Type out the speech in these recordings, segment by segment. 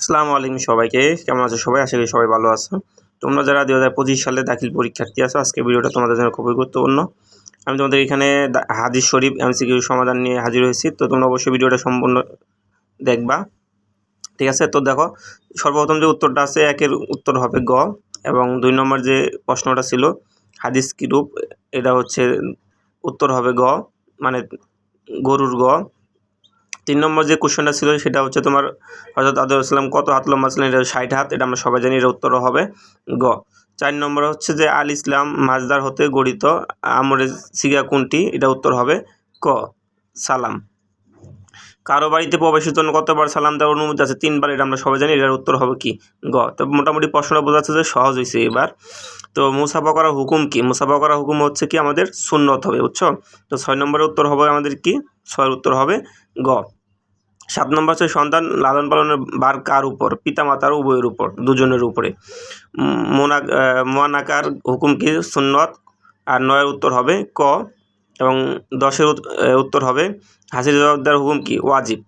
আসসালামু আলাইকুম সবাইকে। কেমন আছো সবাই? আশা করি সবাই ভালো আছো। তোমরা যারা দু হাজার পঁচিশ সালে দাখিল পরীক্ষার্থী আছো, আজকে ভিডিওটা তোমাদের জন্য খুবই গুরুত্বপূর্ণ। আমি তোমাদের এখানে হাদিস শরীফ, এমসিকিউ সমাধান নিয়ে হাজির হয়েছি। তো তোমরা অবশ্যই ভিডিওটা সম্পূর্ণ দেখবা। ঠিক আছে? তো দেখো, সর্বপ্রথম যে উত্তরটা আছে, একের উত্তর হবে গ এবং দুই নম্বর যে প্রশ্নটা ছিল, হাদিস কি রূপ এটা হচ্ছে উত্তর হবে গ মানে গরুর গ। তিন নম্বর যে কোশ্চেনটা ছিল সেটা হচ্ছে তোমার হজরত আদর ইসলাম কত হাত লম্বা ছিলেন? এটা ষাট হাত, এটা আমরা সবাই জানি, এটা উত্তর হবে গ। চার নম্বর হচ্ছে যে আল ইসলাম মাজদার হতে গঠিত আমরের সিগা কোনটি? এটা উত্তর হবে ক, সালাম। কারও বাড়িতে প্রবেশের জন্য কতবার সালাম দেওয়ার অনুমতি আছে? তিনবার, এটা আমরা সবাই জানি, এটার উত্তর হবে কি? গ। তো মোটামুটি প্রশ্নটা বোঝাচ্ছে যে সহজ হয়েছে এবার। তো মুসাফা করার হুকুম কি? মুসাফা করার হুকুম হচ্ছে কি? আমাদের সুন্নত হবে, বুঝছ? তো ছয় নম্বরের উত্তর হবে আমাদের কি? ছয়ের উত্তর হবে গ। সাত নম্বর হচ্ছে সন্তান লালন পালনের বার কার উপর? পিতা মাতার উভয়ের উপর, দুজনের উপরে। মোনা মোয়ানাকার হুকুম কি? সুন্নত। আর নয়ের উত্তর হবে ক এবং দশের উত্তর হবে হাসির জবাবদার হুকুম কি? ওয়াজিব।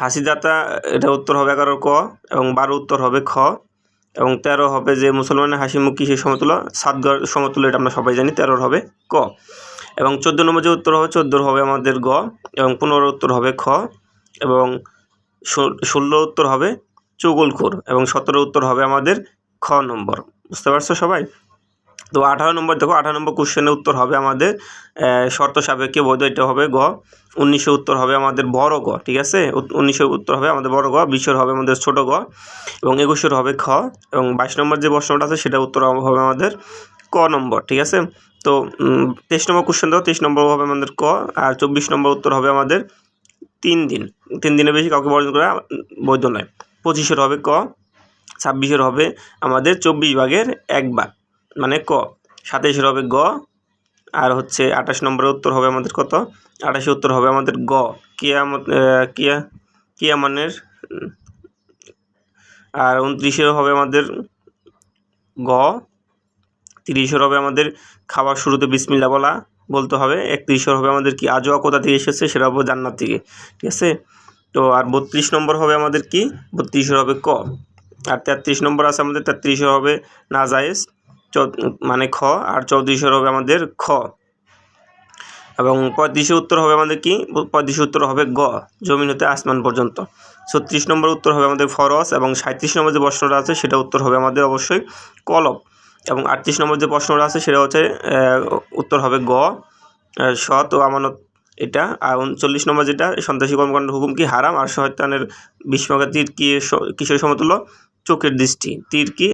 হাসিদাতা এটা উত্তর হবে এগারোর ক এবং বারো উত্তর হবে খ এবং তেরো হবে যে মুসলমানের হাসি মুখ কিসের সমতুল্য? সাতগড় সমতুল্য এটা আমরা সবাই জানি, তেরোর হবে ক। এবং চোদ্দ নম্বর যে উত্তর হবে, চোদ্দোর হবে আমাদের গ এবং পনেরো উত্তর হবে খ। এবং ষোলো উত্তর হবে চুগলখোর এবং সতেরো উত্তর হবে আমাদের খ নম্বর। বুঝতে পারছ সবাই? তো আঠারো নম্বর দেখো, আঠারো নম্বর কোশ্চেনের উত্তর হবে আমাদের শর্ত সাপেক্ষে বৈধ এটা হবে গ উনিশশো উত্তর হবে আমাদের বড় গ, ঠিক আছে? উনিশশো উত্তর হবে আমাদের বড় গ, বিশের হবে আমাদের ছোট গ এবং একুশের হবে খ এবং বাইশ নম্বর যে প্রশ্নটা আছে সেটা উত্তর হবে আমাদের ক নম্বর, ঠিক আছে? তো তেইশ নম্বর কোশ্চেন দাও তেইশ নম্বর হবে আমাদের ক আর চব্বিশ নম্বর উত্তর হবে আমাদের তিন দিন। তিন দিনের বেশি কাউকে বর্জন করা বৈধ নয়। পঁচিশের হবে ক, ছাব্বিশের হবে আমাদের চব্বিশ ভাগের এক ভাগ মানে ক। সাতাইশের হবে গ, আর হচ্ছে আঠাশ নম্বরের উত্তর হবে আমাদের কত? আঠাশে উত্তর হবে আমাদের গ। কিয়ামত কিয়া কিয়ামানের আর উনত্রিশের হবে আমাদের গ। তিরিশের হবে আমাদের খাবার শুরুতে বিসমিল্লা বলা। বলতে হবে একত্রিশের হবে আমাদের কি? আজোয়া কোথা থেকে এসেছে সেটা হবে জান্নাত থেকে, ঠিক আছে? তো আর বত্রিশ নম্বর হবে আমাদের কি? বত্রিশের হবে ক। আর তেত্রিশ নম্বর আছে আমাদের তেত্রিশের হবে নাজায়েজ চৌ- মানে খ, আর চৌত্রিশের হবে আমাদের খ। এবং পঁয়ত্রিশের উত্তর হবে আমাদের কি? পঁয়ত্রিশের উত্তর হবে গ, জমিন হতে আসমান পর্যন্ত। ছত্রিশ নম্বর উত্তর হবে আমাদের ফরস এবং সাঁত্রিশ নম্বর যে প্রশ্নটা আছে সেটা উত্তর হবে আমাদের অবশ্যই কলব এবং আটত্রিশ নম্বর যে প্রশ্নটা আছে, সেটা হচ্ছে উত্তর হবে গ সৎ ও আমানত এটা। আর উনচল্লিশ নম্বর যেটা, সন্ত্রাসী কর্মকাণ্ড হুকুম কি হারাম? আর শয়তানের বিস্মকা তীর কি কিসের সমতুল্য? চোখের দৃষ্টি। তীর কি